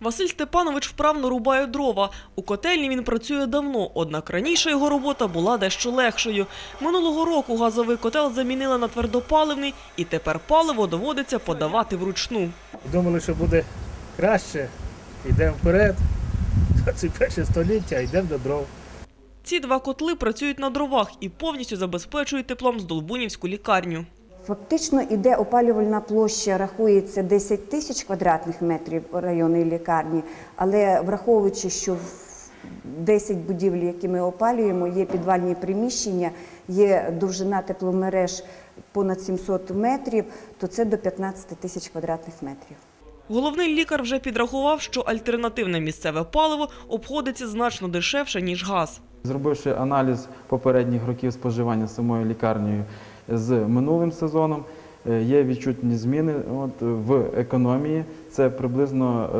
Василь Степанович вправно рубає дрова. У котельні він працює давно, однак раніше його робота була дещо легшою. Минулого року газовий котел замінили на твердопаливний, і тепер паливо доводиться подавати вручну. Думали, що буде краще, йдемо вперед. 21 століття, йдемо до дров. Ці два котли працюють на дровах і повністю забезпечують теплом Здолбунівську лікарню. Фактично іде опалювальна площа, рахується 10 тисяч квадратних метрів районної лікарні, але враховуючи, що в 10 будівель, які ми опалюємо, є підвальні приміщення, є довжина тепломереж понад 700 метрів, то це до 15 тисяч квадратних метрів. Головний лікар вже підрахував, що альтернативне місцеве паливо обходиться значно дешевше, ніж газ. Зробивши аналіз попередніх років споживання самою лікарнею з минулим сезоном, е, є відчутні зміни от, в економії. Це приблизно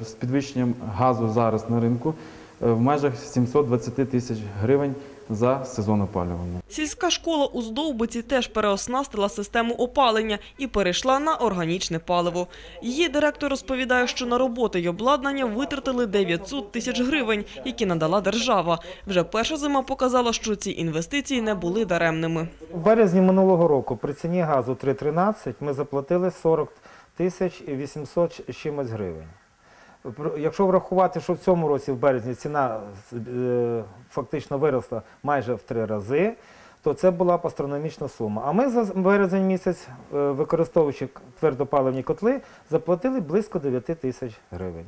е, з підвищенням газу зараз на ринку е, в межах 720 тисяч гривень за сезон опалювання. Сільська школа у Здовбиці теж переоснастила систему опалення і перейшла на органічне паливо. Її директор розповідає, що на роботи й обладнання витратили 900 тисяч гривень, які надала держава. Вже перша зима показала, що ці інвестиції не були даремними. У березні минулого року при ціні газу 3,13 ми заплатили 40 тисяч 800 з чимось гривень. Якщо врахувати, що в цьому році в березні ціна е, фактично виросла майже в три рази, то це була б астрономічна сума. А ми за березень місяць, е, використовуючи твердопаливні котли, заплатили близько 9 тисяч гривень.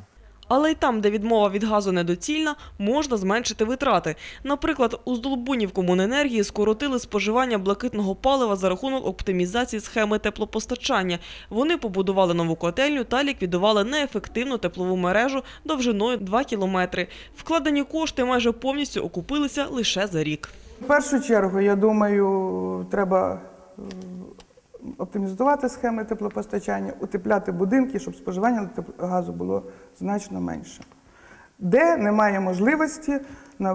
Але й там, де відмова від газу недоцільна, можна зменшити витрати. Наприклад, у Здолбунівкомуненергії скоротили споживання блакитного палива за рахунок оптимізації схеми теплопостачання. Вони побудували нову котельню та ліквідували неефективну теплову мережу довжиною 2 кілометри. Вкладені кошти майже повністю окупилися лише за рік. В першу чергу, я думаю, треба е, оптимізувати схеми теплопостачання, утепляти будинки, щоб споживання газу було значно менше. Де немає можливості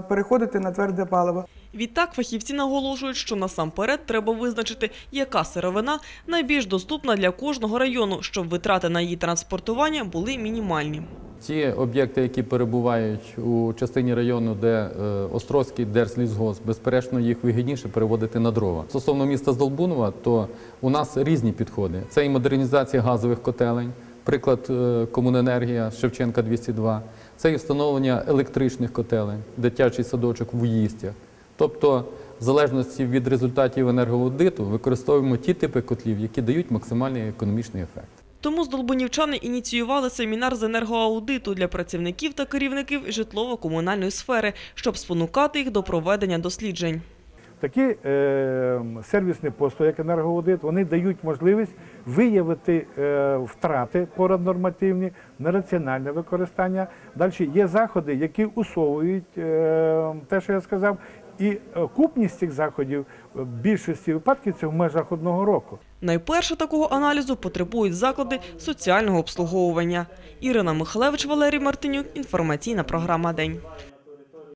переходити на тверде паливо. Відтак фахівці наголошують, що насамперед треба визначити, яка сировина найбільш доступна для кожного району, щоб витрати на її транспортування були мінімальні. Ті об'єкти, які перебувають у частині району, де е, Острозький Держлісгосп, безперечно, їх вигідніше переводити на дрова. Стосовно міста Здолбунова, то у нас різні підходи. Це і модернізація газових котелень, приклад е, Комуненергія Шевченка 202, це і встановлення електричних котелень, дитячий садочок в Уїстях. Тобто, в залежності від результатів енергоаудиту, використовуємо ті типи котлів, які дають максимальний економічний ефект. Тому здолбунівчани ініціювали семінар з енергоаудиту для працівників та керівників житлово-комунальної сфери, щоб спонукати їх до проведення досліджень. Такі е, сервісні послуги, як енергоаудит, вони дають можливість виявити е, втрати пораднормативні, нераціональне використання. Далі є заходи, які усовують е, те, що я сказав, і е, купність цих заходів в більшості випадків це в межах одного року. Найперше такого аналізу потребують заклади соціального обслуговування. Ірина Михалевич, Валерій Мартинюк. Інформаційна програма День.